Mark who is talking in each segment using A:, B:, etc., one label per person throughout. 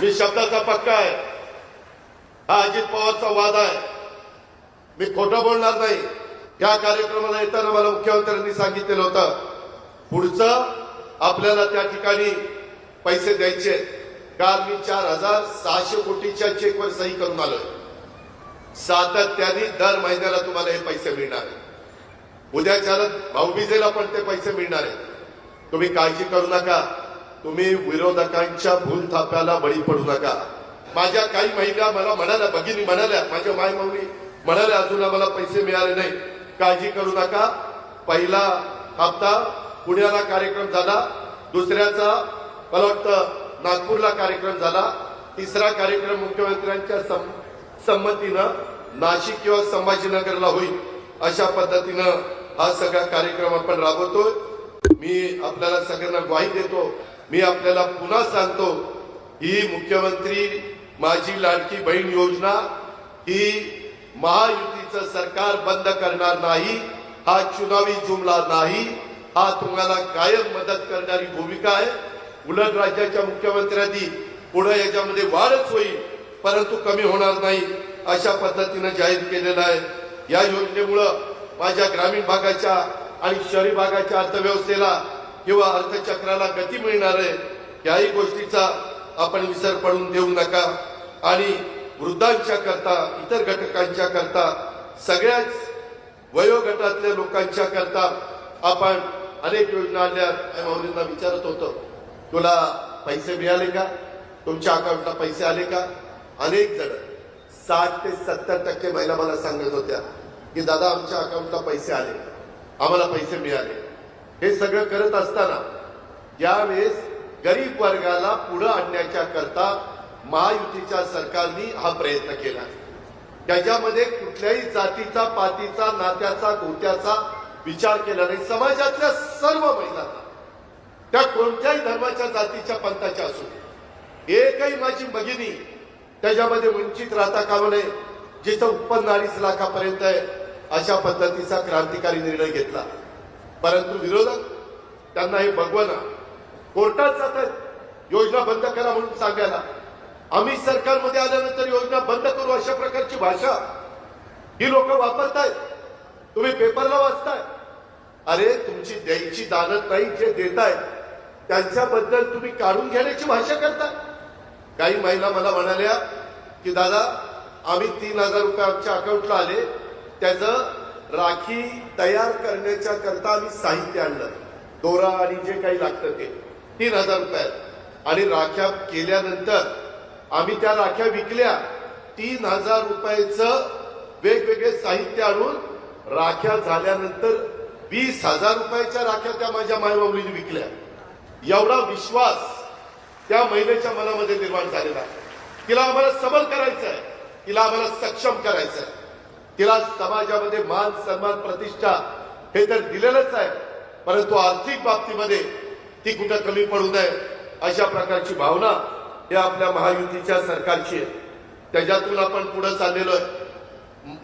A: मी शब्दाचा पक्का आहे. हा अजित पवारचा वाद आहे. मी खोटं बोलणार नाही. या कार्यक्रमाला येताना मला मुख्यमंत्र्यांनी सांगितलेलं होतं. पुढचं आपल्याला त्या ठिकाणी पैसे द्यायचे काल मी चार हजार सहाशे कोटीच्या चेकवर सही करून आलोय. सातत्याने दर महिन्याला तुम्हाला हे पैसे मिळणार आहेत. उद्याच्या भाऊबीजेला पण ते पैसे मिळणार आहेत. तुम्ही काळजी करू नका. तुम्ही विरोधकांच्या भूलथाप्याला बळी पडू नका. माझ्या काही महिला मला म्हणाल्या भगिनी म्हणाल्या माझ्या मायमाऊली म्हणाल्या अजून आम्हाला पैसे मिळाले नाही काळजी करू नका. पहिला हप्ता पुण्याला कार्यक्रम झाला. दुसऱ्याचा मला वाटतं नागपूरला कार्यक्रम झाला. तिसरा कार्यक्रम मुख्यमंत्र्यांच्या सं- संमतीनं नाशिक किंवा संभाजीनगरला होईल अशा पद्धतीनं हा सगळा कार्यक्रम आपण राबवतोय. मी आपल्याला सगळ्यांना ग्वाही देतो. मी आपल्याला पुन्हा सांगतो ही मुख्यमंत्री माझी लाडकी बहीण योजना ही महायुतीचं सरकार बंद करणार नाही हा चुनावी जुमला नाही हा तुम्हाला कायम मदत करणारी भूमिका आहे. उलट राज्याच्या मुख्यमंत्र्यांनी पुढे याच्यामध्ये वाढच होईल परंतु कमी होणार नाही अशा पद्धतीनं जाहीर केलेलं आहे. या योजनेमुळं माझ्या ग्रामीण भागाच्या आणि शहरी भागाच्या अर्थव्यवस्थेला किंवा अर्थचक्राला गती मिळणार आहे याही गोष्टीचा आपण विसर पडून देऊ नका. आणि वृद्धांच्या करता इतर घटकांच्या करता सगळ्याच वयोगटातल्या लोकांच्या करता आपण अनेक योजना आणल्या. माऊलींना विचारत होतो तुला पैसे मिळाले का? तुमच्या अकाउंटला पैसे आले का? अनेक जण साठ ते सत्तर टक्के महिला मला सांगत होत्या की दादा आमच्या अकाउंटला पैसे आले. आम्हाला पैसे मिळाले. हे सगळं करत असताना यावेळेस गरीब वर्गाला पुढे आणण्याच्या करता महायुतीच्या सरकारने हा प्रयत्न केला. त्याच्यामध्ये कुठल्याही जातीचा पातीचा नात्याचा गोत्याचा विचार केला नाही. समाजातल्या सर्व महिलांना. त्या कोणत्याही धर्माच्या जातीच्या पंथाच्या असू एकही माझी भगिनी त्याच्यामध्ये वंचित राहता कामा नये जिचं उत्पन्न अडीच लाखापर्यंत आहे. अशा पद्धतीचा क्रांतिकारी निर्णय घेतला. परंतु विरोधक त्यांना हे बघवना कोर्टात जातात योजना बंद करा म्हणून सांगायला. आम्ही सरकारमध्ये आल्यानंतर योजना बंद करू अशा प्रकारची भाषा ही लोक वापरतायत. तुम्ही पेपरला वाचताय. अरे तुमची द्यायची दानत नाही जे देतायत त्यांच्याबद्दल तुम्ही काढून घेण्याची भाषा करता काही महिला मला म्हणाल्या की दादा आम्ही तीन हजार रुपये आमच्या अकाउंटला आले. त्याचं राखी तयार करण्याच्या करता आम्ही साहित्य आणलं. दोरा आणि जे काही लागतं ते. तीन हजार रुपयात आणि राख्या केल्यानंतर आम्ही त्या राख्या विकल्या. तीन हजार रुपयाचं वेगवेगळे साहित्य आणून राख्या झाल्यानंतर वीस हजार रुपयाच्या राख्या त्या माझ्या मायमाऊलीने विकल्या. एवढा विश्वास त्या महिलेच्या मनामध्ये निर्माण झालेला आहे. तिला आम्हाला सबल करायचं आहे तिला आम्हाला सक्षम करायचं आहे तिला समाजामध्ये मान सन्मान प्रतिष्ठा हे तर दिलेलंच आहे. परंतु आर्थिक बाबतीमध्ये ती कुठं कमी पडू नये अशा प्रकारची भावना ही आपल्या महायुतीच्या सरकारची आहे. त्याच्यातून आपण पुढे चाललेलो आहे.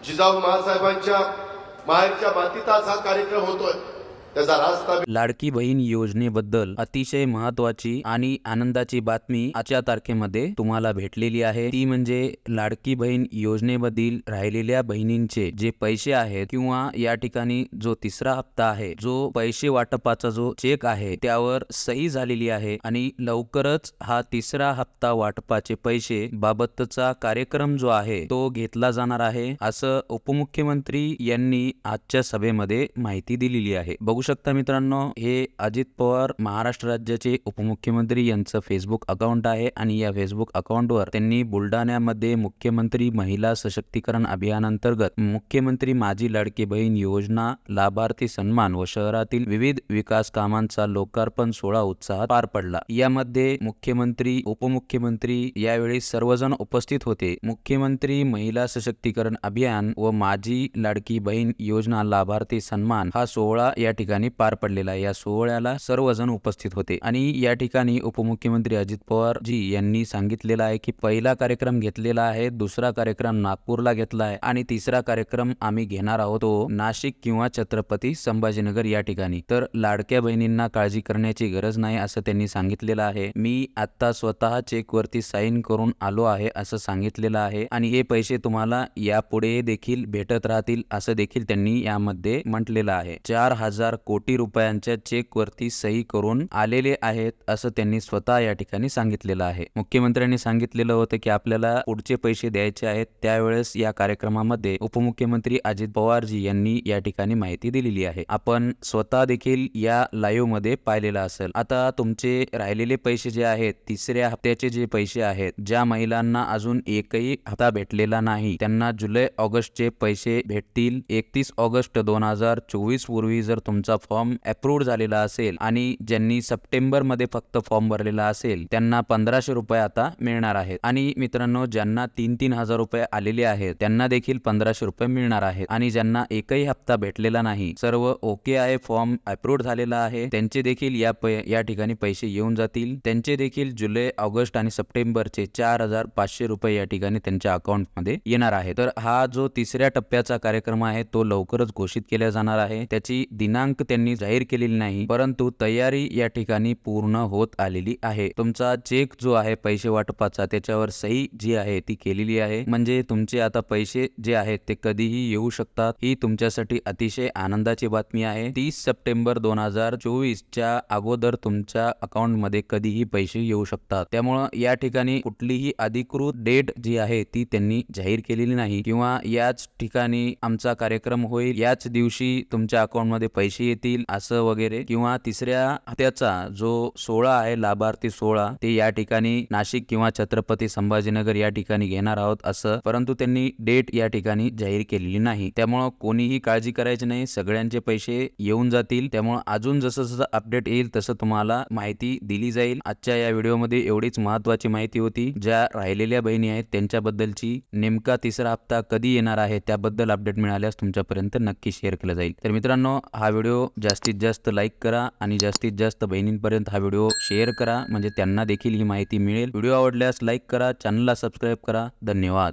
A: जिजाऊ महासाहेबांच्या माहेरच्या मातीत आज हा कार्यक्रम होतोय. त्याचा रास्ता
B: लाडकी बहीण योजनेबद्दल अतिशय महत्वाची आणि आनंदाची बातमी आजच्या तारखेमध्ये तुम्हाला भेटलेली आहे. ती म्हणजे लाडकी बहीण योजनेमधील राहिलेल्या बहिणींचे जे पैसे आहेत किंवा या ठिकाणी जो तिसरा हप्ता आहे जो पैसे वाटपाचा जो चेक आहे त्यावर सही झालेली आहे आणि लवकरच हा तिसरा हप्ता वाटपाचे पैसे बाबतचा कार्यक्रम जो आहे तो घेतला जाणार आहे असं उपमुख्यमंत्री यांनी आजच्या सभेमध्ये माहिती दिलेली आहे. बघू शकता मित्रांनो. हे अजित पवार महाराष्ट्र राज्याचे उपमुख्यमंत्री यांचं फेसबुक अकाउंट आहे आणि या फेसबुक अकाउंटवर त्यांनी बुलढाण्यामध्ये मुख्यमंत्री महिला सशक्तीकरण अभियानांतर्गत मुख्यमंत्री माझी लाडकी बहीण योजना लाभार्थी सन्मान व शहरातील विविध विकास कामांचा लोकार्पण सोहळा उत्साहात पार पडला. यामध्ये मुख्यमंत्री उपमुख्यमंत्री यावेळी सर्वजण उपस्थित होते. मुख्यमंत्री महिला सशक्तीकरण अभियान व माझी लाडकी बहीण योजना लाभार्थी सन्मान हा सोहळा या ठिकाणी ठिकाणी पार पडलेला आहे या सोहळ्याला सर्वजण उपस्थित होते. आणि या ठिकाणी उपमुख्यमंत्री अजित पवार जी यांनी सांगितलेलं आहे की पहिला कार्यक्रम घेतलेला आहे दुसरा कार्यक्रम नागपूरला घेतला आहे आणि तिसरा कार्यक्रम आम्ही घेणार आहोत. तो नाशिक किंवा छत्रपती संभाजीनगर या ठिकाणी. तर लाडक्या बहिणींना काळजी करण्याची गरज नाही असं त्यांनी सांगितलेलं आहे. मी आता स्वतः चेकवरती साईन करून आलो आहे असं सांगितलेलं आहे आणि हे पैसे तुम्हाला यापुढे देखील भेटत राहतील असं देखील त्यांनी यामध्ये म्हटलेलं आहे. चार हजार कोटी रुपयांच्या चेकवरती सही करून आलेले आहेत असं त्यांनी स्वतः या ठिकाणी सांगितलेलं आहे. मुख्यमंत्र्यांनी सांगितलेलं होतं की आपल्याला पुढचे पैसे द्यायचे आहेत त्यावेळेस या कार्यक्रमामध्ये उपमुख्यमंत्री अजित पवारजी यांनी या ठिकाणी माहिती दिलेली आहे. आपण स्वतः देखील या लाईव्हमध्ये पाहिलेलं असेल. आता तुमचे राहिलेले पैसे जे आहेत तिसऱ्या हप्त्याचे जे पैसे आहेत ज्या महिलांना अजून एकही हप्ता भेटलेला नाही त्यांना जुलै ऑगस्टचे पैसे भेटतील. एकतीस ऑगस्ट दोन हजार चोवीस पूर्वी जर तुमचा फॉर्म अप्रूव्ह झालेला असेल आणि ज्यांनी सप्टेंबरमध्ये फक्त फॉर्म भरलेला असेल त्यांना पंधराशे रुपये आता मिळणार आहेत. आणि मित्रांनो ज्यांना तीन तीन हजार रुपये आलेले आहेत त्यांना देखील पंधराशे रुपये मिळणार आहेत. आणि ज्यांना एकही हप्ता भेटलेला नाही सर्व ओके आहे फॉर्म अप्रूव्ह झालेला आहे. त्यांचे देखील या या ठिकाणी पैसे येऊन जातील. त्यांचे देखील जुलै ऑगस्ट आणि सप्टेंबरचे चार हजार पाचशे रुपये या ठिकाणी त्यांच्या अकाउंटमध्ये येणार आहे तर हा जो तिसऱ्या टप्प्याचा कार्यक्रम आहे तो लवकरच घोषित केला जाणार आहे. त्याची दिनांक त्यांनी जाहीर केलेली नाही परंतु तयारी या ठिकाणी पूर्ण होत आलेली आहे. तुमचा चेक जो आहे पैसे वाटपाचा त्याच्यावर सही जी आहे ती केलेली आहे. म्हणजे तुमचे आता पैसे जे आहेत ते कधीही येऊ शकतात. ही तुमच्यासाठी अतिशय आनंदाची बातमी आहे. तीस सप्टेंबर दोन हजार चोवीसच्या अगोदर तुमच्या अकाउंटमध्ये कधीही पैसे येऊ शकतात. त्यामुळं या ठिकाणी कुठलीही अधिकृत डेट जी आहे ती त्यांनी जाहीर केलेली नाही. किंवा याच ठिकाणी आमचा कार्यक्रम होईल. याच दिवशी तुमच्या अकाउंटमध्ये पैसे येतील असं वगैरे किंवा तिसऱ्या हप्त्याचा जो सोहळा आहे लाभार्थी सोहळा ते या ठिकाणी नाशिक किंवा छत्रपती संभाजीनगर या ठिकाणी घेणार आहोत असं परंतु त्यांनी डेट या ठिकाणी जाहीर केलेली नाही. त्यामुळं कोणीही काळजी करायची नाही सगळ्यांचे पैसे येऊन जातील. त्यामुळं अजून जसं जसं अपडेट येईल तसं तुम्हाला माहिती दिली जाईल. आजच्या या व्हिडिओमध्ये एवढीच महत्वाची माहिती होती. ज्या राहिलेल्या बहिणी आहेत त्यांच्याबद्दलची नेमका तिसरा हप्ता कधी येणार आहे त्याबद्दल अपडेट मिळाल्यास तुमच्यापर्यंत नक्की शेअर केलं जाईल. तर मित्रांनो हा व्हिडिओ व्हिडिओ जास्तीत जास्त लाईक करा आणि जास्तीत जास्त बहिणींपर्यंत हा व्हिडिओ शेअर करा. म्हणजे त्यांना देखील ही माहिती मिळेल. व्हिडिओ आवडल्यास लाईक करा चॅनलला सबस्क्राईब करा. धन्यवाद.